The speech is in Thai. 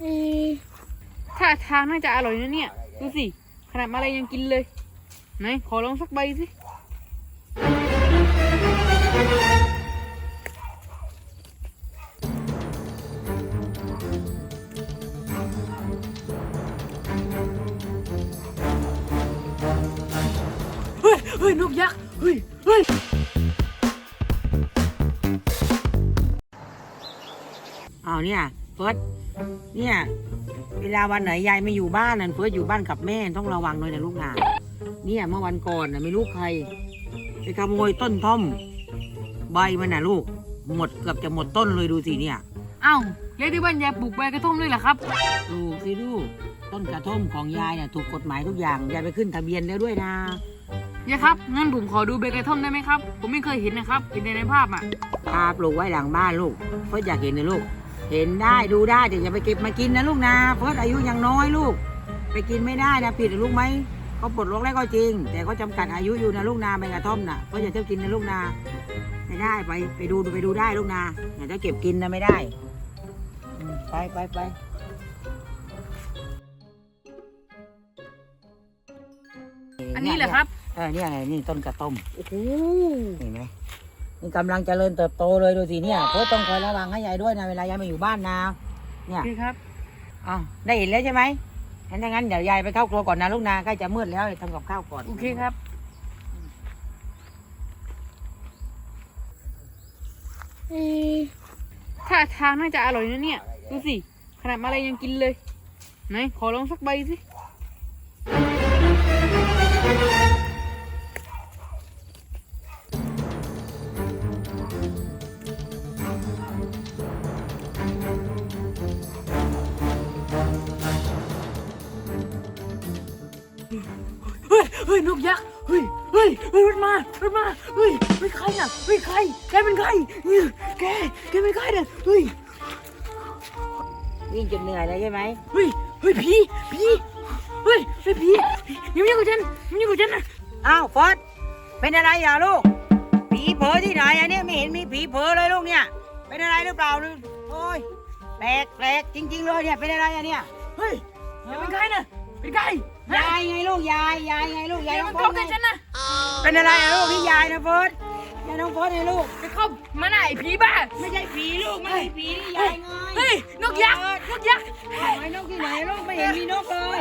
เอ๊ะท่าทางน่าจะอร่อยนะเนี่ย ดูสิ ขนาดมาอะไรยังกินเลย ไหน ขอลองสักใบสิ เฮ้ย เฮ้ย นกยักษ์ เฮ้ย เฮ้ยอ้าวเนี่ย ฟิร์สเนี่ย เวลาวันไหนยายไม่อยู่บ้านนั่นเฟิร์สอยู่บ้านกับแม่ต้องระวังหน่อยนะลูกนะเนี่ยเมื่อวันก่อนนะไม่รู้ใครไปขโมยต้นท่อม ใบมันนะลูก หมดเกือบจะหมดต้นเลยดูสิเนี่ยเอ้าเรียกที่บ้านยายปลูกใบกระท่อมด้วยเหรอครับลูกสิลูกต้นกระท่อมของยายเนี่ยถูกกฎหมายทุกอย่างยายไปขึ้นทะเบียนแล้วด้วยนะยายครับงั้นผมขอดูใบกระท่อมได้ไหมครับ ผมไม่เคยเห็นนะครับเห็นแต่ในภาพอะตาปลูกไว้หลังบ้านลูกเฟิร์สอยากเห็นนะลูก เห็นได้ดูได้แต่อย่าไปเก็บมากินนะลูกนะเฟิร์สอายุยังน้อยลูก ไปกินไม่ได้นะผิดนะลูกไหมเขาปลดล็อกแล้วก็จริง แต่เขาจำกัดอายุอยู่นะลูกนาใบกระท่อมน่ะเฟิร์สอย่าเที่ยวกินนะลูกนาไม่ได้ไปไปดูไปดูได้ลูกนาอย่าจะเก็บกินนะไม่ได้อืมไปไปไปอันนี้เหรอครับ เออเนี่ยไงนี่ต้นกระต้มโอ้โหเห็นไหม นี่กำลังเจริญเติบโตเลยดูสิเนี่ยเฟิร์สต้องคอยระวังให้ยายด้วยนะเวลายายมาอยู่บ้านนะ เนี่โอยเคครับอ้าวได้เห็นแล้วใช่ไหมงั้นถ้างั้นเดี๋ยวยายไปเข้าครัวก่อนนะลูกนาใกล้จะมืดแล้วทำกับข้าวก่อนโอเคครับ เอ๊ะท่าทางน่าจะอร่อยนะเนี่ย ดูสิ ขนาดมาอะไรยังกินเลย ไหน ขอลองสักใบสิ เฮ้ยเฮ้ยนกยักษ์เฮ้ยเฮ้ยเฮ้ยรถมารถมาเฮ้ยเฮ้ยใครน่ะเฮ้ยใครแกเป็นใครเนี่ยแกแกเป็นใครเนี่ยเฮ้ยวิ่งจนเหนื่อยแล้วใช่ไหมเฮ้ยเฮ้ยผีผีเฮ้ยเฮ้ยผียังไม่อยู่กับฉันยังไม่อยู่กับฉันนะอ้าวฟอสเป็นอะไรอย่าลูกผีเผลอที่ไหนอันนี้ไม่เห็นมีผีเผลอเลยลูกเนี่ยเป็นอะไรหรือเปล่าเนี่ยโอ้ยแปลกแปลกจริง ๆ เลยเนี่ยเป็นอะไรอันเนี้ยเฮ้ยแกเป็นใครน่ะ เป็นใครฮะยายไงลูกยายยายไงลูกแกยายน้อมางโฟเข้าสใกล้ไงฉันนะเป็นอะไรอะลูกที่ยายนะโฟสยายน้องโฟสไงลูกไปเข้ามาหน่ะไอ้ผีบ้าไม่ใช่ผีลูกไม่ใช่ผีที่ยายไงเฮ้ยนกยักษ์นกยักษ์ไอ้นกที่ไหนลูกไม่เห็นมีนกเลย